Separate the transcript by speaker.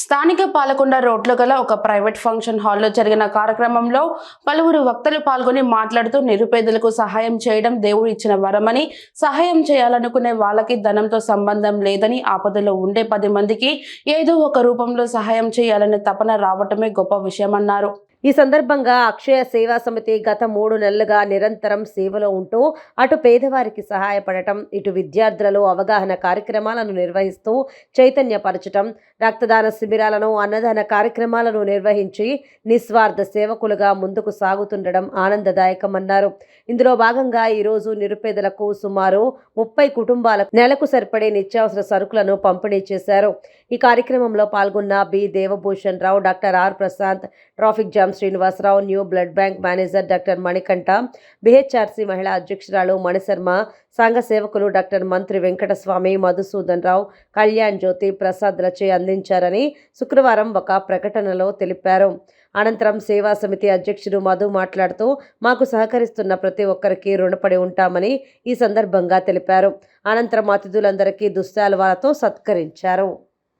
Speaker 1: స్థానిక పాలకొండ రోడ్లో గల ఒక ప్రైవేట్ ఫంక్షన్ హాల్లో జరిగిన కార్యక్రమంలో పలువురు వక్తలు పాల్గొని మాట్లాడుతూ నిరుపేదలకు సహాయం చేయడం దేవుడు ఇచ్చిన వరమని సహాయం చేయాలనుకునే వాళ్ళకి ధనంతో సంబంధం లేదని ఆపదలో ఉండే పది మందికి ఏదో ఒక రూపంలో సహాయం చేయాలనే తపన రావటమే గొప్ప విషయమన్నారు.
Speaker 2: ఈ సందర్భంగా అక్షయ సేవా సమితి గత మూడు నెలలుగా నిరంతరం సేవలో ఉంటూ అటు పేదవారికి సహాయపడటం ఇటు విద్యార్థులలో అవగాహన కార్యక్రమాలను నిర్వహిస్తూ చైతన్యపరచటం రక్తదాన శిబిరాలను అన్నదాన కార్యక్రమాలను నిర్వహించి నిస్వార్థ సేవకులుగా ముందుకు సాగుతుండడం ఆనందదాయకమన్నారు. ఇందులో భాగంగా ఈరోజు నిరుపేదలకు సుమారు ముప్పై కుటుంబాలకు నెలకు సరిపడే నిత్యావసర సరుకులను పంపిణీ చేశారు. ఈ కార్యక్రమంలో పాల్గొన్న B. Devabhushan Rao doctor R. Prashanth traffic jam Srinivasarao new blood bank manager doctor Manikanta BHRC మహిళా అధ్యక్షురాలు మణిశర్మ సంఘ సేవకులు డాక్టర్ మంత్రి వెంకటస్వామి మధుసూదన్ రావు కళ్యాణ్ జ్యోతి ప్రసాద్లచే అందించారని శుక్రవారం ఒక ప్రకటనలో తెలిపారు. అనంతరం సేవా సమితి అధ్యక్షుడు మధు మాట్లాడుతూ మాకు సహకరిస్తున్న ప్రతి ఒక్కరికి రుణపడి ఉంటామని ఈ సందర్భంగా తెలిపారు. అనంతరం అతిథులందరికీ దుశ్శాలువాలతో సత్కరించారు.